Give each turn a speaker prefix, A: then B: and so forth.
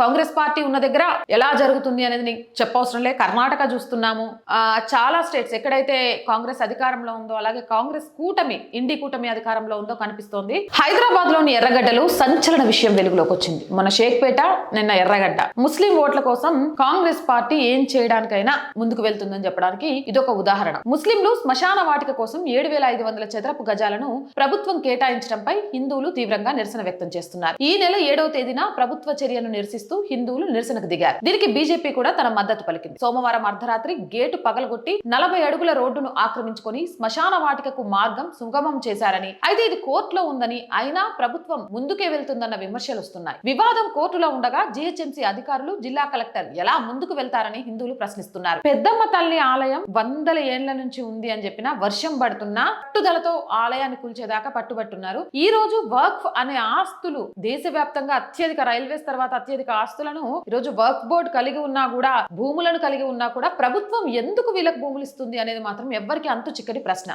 A: Congress party ఉన్న దగ్గర ఎలా జరుగుతుంది అనేది చెప్పవసరం లే. కర్ణాటక చూస్తున్నాము. చాలా స్టేట్స్ ఎక్కడైతే కాంగ్రెస్ అధికారంలో ఉందో అలాగే కాంగ్రెస్ కూటమి ఇండి కూటమి అధికారంలో ఉందో కనిపిస్తోంది. హైదరాబాద్లోని ఎర్రగడ్డలు సంచలన విషయం వెలుగులోకి వచ్చింది. మన షేక్పేట నిన్న ఎర్రగడ్డ. ముస్లిం ఓట్ల కోసం కాంగ్రెస్ పార్టీ ఏం చేయడానికైనా ముందుకు వెళ్తుందని చెప్పడానికి ఇదొక ఉదాహరణ. ముస్లింలు శ్మశాన వాటిక కోసం ఏడు వేల ఐదు వందల చదరపు గజాలను ప్రభుత్వం కేటాయించడంపై హిందువులు తీవ్రంగా నిరసన వ్యక్తం చేస్తున్నారు. ఈ నెల ఏడవ తేదీన ప్రభుత్వ చర్యను నిరసిస్తూ హిందువులు నిరసనకు దిగారు. దీనికి బీజేపీ కూడా తన మద్దతు పలికింది. సోమవారం అర్ధరాత్రి గేటు పగలగొట్టి నలభై అడుగుల రోడ్డును ఆక్రమించుకొని శ్మశాన వాటికకు మార్గం సుగమం చేశారని అయితే ఇది కోర్టులో ఉందని అయినా ప్రభుత్వం ముందుకే వెళ్తుందన్న విమర్శలు వస్తున్నాయి. వివాదం కోర్టులో ఉండగా జీహెచ్ఎంసీ అధికారులు జిల్లా కలెక్టర్ ఎలా ముందుకు వెళ్తారని హిందువులు ప్రశ్నిస్తున్నారు. పెద్దమ్మ తల్లి ఆలయం వందల ఏండ్ల నుంచి ఉంది అని చెప్పిన వర్షం పడుతున్నా పట్టుదలతో ఆలయాన్ని కూల్చేదాకా పట్టుబట్టున్నారు. ఈ రోజు వర్క్ అనే ఆస్తులు దేశవ్యాప్తంగా అత్యధిక రైల్వేస్ తర్వాత అత్యధిక ఆస్తులను ఈరోజు రోజు వర్క్ బోర్డ్ కలిగి ఉన్నా కూడా భూములను కలిగి ఉన్నా కూడా ప్రభుత్వం ఎందుకు వీళ్ళకి భూములు ఇస్తుంది అనేది మాత్రం ఎవ్వరికి అంతు చిక్కని ప్రశ్న.